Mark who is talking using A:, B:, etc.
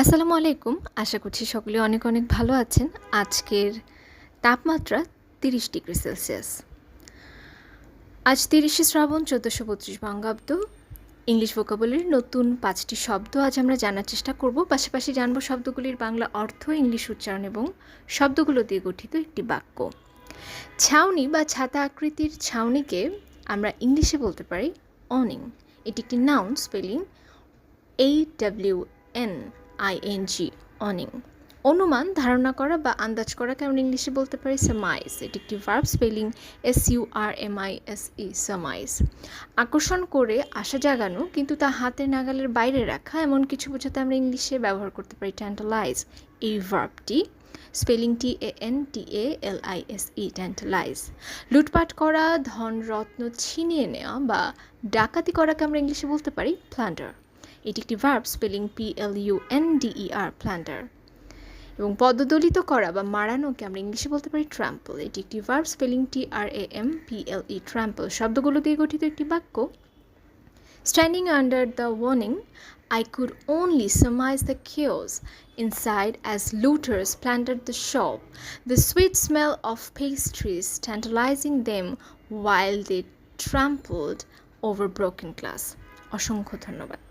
A: আসসালামু আলাইকুম। আশা করছি সকলে অনেক অনেক ভালো আছেন। আজকের তাপমাত্রা তিরিশ ডিগ্রি সেলসিয়াস। আজ তিরিশে শ্রাবণ চোদ্দোশো বত্রিশ বঙ্গাব্দ। ইংলিশ ভোকাবলির নতুন পাঁচটি শব্দ আজ আমরা জানার চেষ্টা করব। পাশাপাশি জানব শব্দগুলির বাংলা অর্থ, ইংলিশ উচ্চারণ এবং শব্দগুলো দিয়ে গঠিত একটি বাক্য। ছাউনি বা ছাতা আকৃতির ছাউনিকে আমরা ইংলিশে বলতে পারি অনিং এটি একটি নাউন স্পেলিং এই W N I N G awning অনুমান, ধারণা করা বা আন্দাজ করাকে আমরা ইংলিশে বলতে পারি সামাইজ এটি একটি verb spelling S U R M I S E surmise আকর্ষণ করে আশা জাগানো, কিন্তু তা হাতের নাগালের বাইরে রাখা, এমন কিছু বোঝাতে আমরা ইংলিশে ব্যবহার করতে পারি ট্যান্টালাইজ এই ভার্বটি spelling T A N T A L I S E tantalise লুটপাট করা ধন রত্ন ছিনিয়ে নেওয়া বা ডাকাতি করাকে আমরা ইংলিশে বলতে পারি প্ল্যান্ডার এটি একটি verb spelling P L U N D E R plunder এবং পদদলিত করা বা মারানোকে আমরা ইংলিশে বলতে পারি ট্র্যাম্পল এটি একটি verb spelling T R A M P L E trample শব্দগুলো দিয়ে গঠিত একটি বাক্য। Standing under the warning I could only surmise the chaos inside as looters plunder the shop the sweet smell of pastries tantalising them while they trampled over broken glass অসংখ্য ধন্যবাদ।